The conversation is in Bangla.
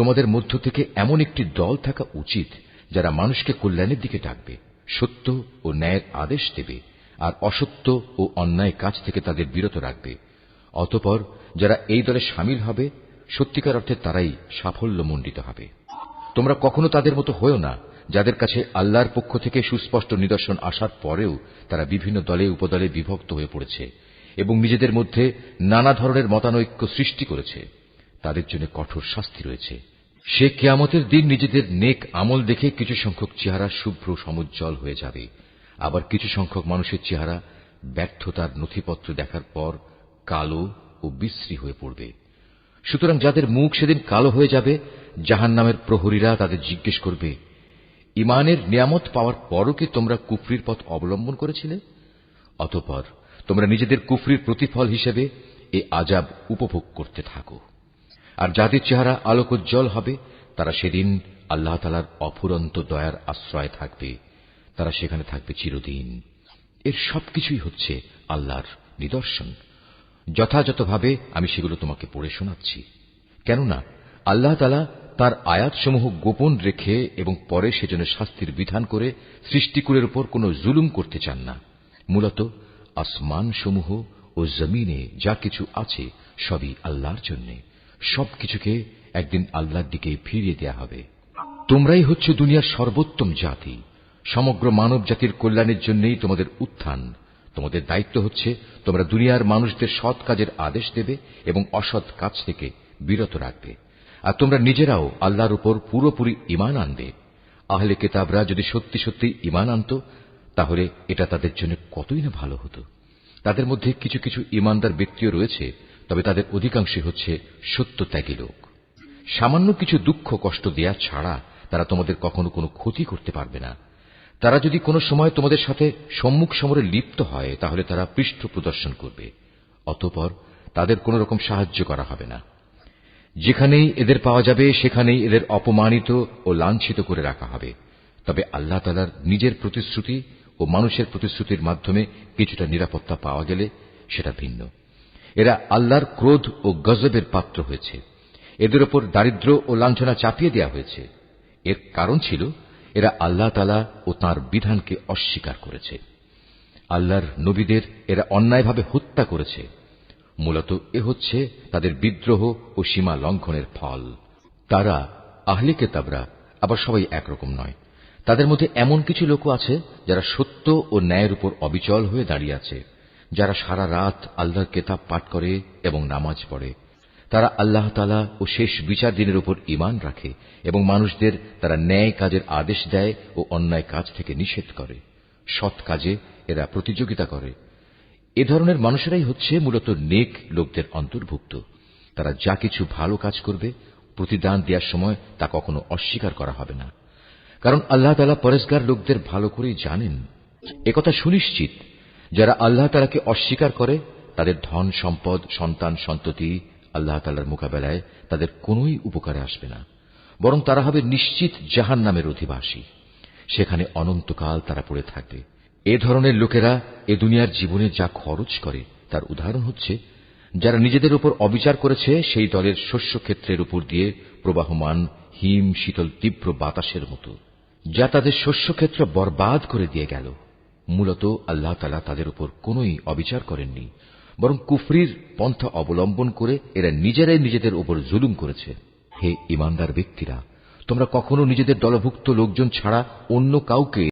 তোমাদের মধ্য থেকে এমন একটি দল থাকা উচিত যারা মানুষকে কল্যাণের দিকে ডাকবে, সত্য ও ন্যায়ের আদেশ দেবে আর অসত্য ও অন্যায় কাজ থেকে তাদের বিরত রাখবে। অতপর যারা এই দলে সামিল হবে, সত্যিকার অর্থে তারাই সাফল্যমণ্ডিত হবে। তোমরা কখনো তাদের মতো হয়েও না, যাদের কাছে আল্লাহর পক্ষ থেকে সুস্পষ্ট নিদর্শন আসার পরেও তারা বিভিন্ন দলে উপদলে বিভক্ত হয়ে পড়েছে এবং নিজেদের মধ্যে নানা ধরনের মতানৈক্য সৃষ্টি করেছে। তাদের জন্য কঠোর শাস্তি রয়েছে। সে কেয়ামতের দিন নিজেদের নেক আমল দেখে কিছু সংখ্যক চেহারা শুভ্র সমুজ্জ্বল হয়ে যাবে। আবার কিছু সংখ্যক মানুষের চেহারা ব্যর্থতার নথিপত্র দেখার পর কালো ও বিশ্রী হয়ে পড়বে। সুতরাং যাদের মুখ সেদিন কালো হয়ে যাবে জাহান নামের প্রহরীরা তাদের জিজ্ঞেস করবে, ইমানের নিয়ামত পাওয়ার পরও কি তোমরা কুফরির পথ অবলম্বন করেছিলে? অতপর তোমরা নিজেদের কুফরির প্রতিফল হিসেবে এ আজাব উপভোগ করতে থাকো। আর যাদের চেহারা আলোকোজ্জ্বল হবে, তারা সেদিন আল্লাহ তালার অফুরন্ত দয়ার আশ্রয় থাকবে। তারা সেখানে থাকবে চিরদিন। এর সবকিছুই হচ্ছে আল্লাহর নিদর্শন। যথাযথভাবে আমি সেগুলো তোমাকে পড়ে শোনাচ্ছি। কেননা, আল্লাহ তালা তার আয়াতসমূহ গোপন রেখে এবং পরে সেজন্য শাস্তির বিধান করে সৃষ্টিকুলের উপর কোন জুলুম করতে চান না। মূলত আসমানসমূহ ও জমিনে যা কিছু আছে সবই আল্লাহর জন্যে। সবকিছুকে একদিন আল্লাহর দিকে ফিরিয়ে দেয়া হবে। তোমরাই হচ্ছে দুনিয়ার সর্বোত্তম জাতি। সমগ্র মানব জাতির কল্যাণের জন্যই তোমাদের উত্থান। তোমাদের দায়িত্ব হচ্ছে তোমরা দুনিয়ার মানুষদের সৎ কাজের আদেশ দেবে এবং অসৎ কাজ থেকে বিরত রাখবে। আর তোমরা নিজেরাও আল্লাহর উপর পুরোপুরি ইমান আনবে। আহলে কেতাবরা যদি সত্যি সত্যি ইমান আনত, তাহলে এটা তাদের জন্য কতই না ভালো হতো। তাদের মধ্যে কিছু কিছু ইমানদার ব্যক্তিও রয়েছে তবে তাদের অধিকাংশই হচ্ছে সত্যত্যাগী লোক। সামান্য কিছু দুঃখ কষ্ট দেয়া ছাড়া তারা তোমাদের কখনো কোনো ক্ষতি করতে পারবে না। তারা যদি কোনো সময় তোমাদের সাথে সম্মুখ সমরে লিপ্ত হয়, তাহলে তারা পৃষ্ঠ প্রদর্শন করবে। অতপর তাদের কোন রকম সাহায্য করা হবে না। যেখানেই এদের পাওয়া যাবে, সেখানেই এদের অপমানিত ও লাঞ্ছিত করে রাখা হবে। তবে আল্লাহ তালার নিজের প্রতিশ্রুতি ও মানুষের প্রতিশ্রুতির মাধ্যমে কিছুটা নিরাপত্তা পাওয়া গেলে সেটা ভিন্ন। এরা আল্লাহর ক্রোধ ও গজবের পাত্র হয়েছে। এদের ওপর দারিদ্র ও লাঞ্ছনা চাপিয়ে দেওয়া হয়েছে। এর কারণ ছিল, এরা আল্লাহ তালা ও তার বিধানকে অস্বীকার করেছে। আল্লাহর নবীদের এরা অন্যায়ভাবে হত্যা করেছে। মূলত এ হচ্ছে তাদের বিদ্রোহ ও সীমা লঙ্ঘনের ফল। তারা আহলে কেতাবরা আবার সবাই একরকম নয়। তাদের মধ্যে এমন কিছু লোক আছে যারা সত্য ও ন্যায়ের উপর অবিচল হয়ে দাঁড়িয়ে আছে। যারা সারা রাত আল্লাহর কেতাব পাঠ করে এবং নামাজ পড়ে। তারা আল্লাহ তালা ও শেষ বিচার দিনের উপর ইমান রাখে এবং মানুষদের তারা ন্যায় কাজের আদেশ দেয় ও অন্যায় কাজ থেকে নিষেধ করে। সৎ কাজে এরা প্রতিযোগিতা করে। এ ধরনের মানুষেরাই হচ্ছে মূলত নেক লোকদের অন্তর্ভুক্ত। তারা যা কিছু ভালো কাজ করবে, প্রতিদান দেওয়ার সময় তা কখনো অস্বীকার করা হবে না। কারণ আল্লাহ তালা পরেশগার লোকদের ভালো করেই জানেন। একথা সুনিশ্চিত যারা আল্লাহ তালাকে অস্বীকার করে, তাদের ধন, সম্পদ, সন্তান, সন্ততি আল্লাহ তালার মোকাবেলায় তাদের কোনোই উপকারে আসবে না। বরং তারা হবে নিশ্চিত জাহান নামের অধিবাসী। সেখানে অনন্তকাল তারা পড়ে থাকবে এ ধরনের লোকেরা এ দুনিয়ার জীবনে যা খরচ করে, তার উদাহরণ হচ্ছে, যারা নিজেদের উপর অবিচার করেছে, সেই দলের শস্যক্ষেত্রের উপর দিয়ে প্রবাহমান, হিম, শীতল, তীব্র বাতাসের মতো। যা তাদের শস্যক্ষেত্র বরবাদ করে দিয়ে গেল। মূলত আল্লাহ তালা তাদের উপর কোনই অবিচার করেননি, বরং কুফরির পন্থা অবলম্বন করে এরা নিজেরাই নিজেদের উপর জুলুম করেছে। হে ইমানদার ব্যক্তিরা, তোমরা কখনো নিজেদের দলভুক্ত লোকজন ছাড়া অন্য কাউকে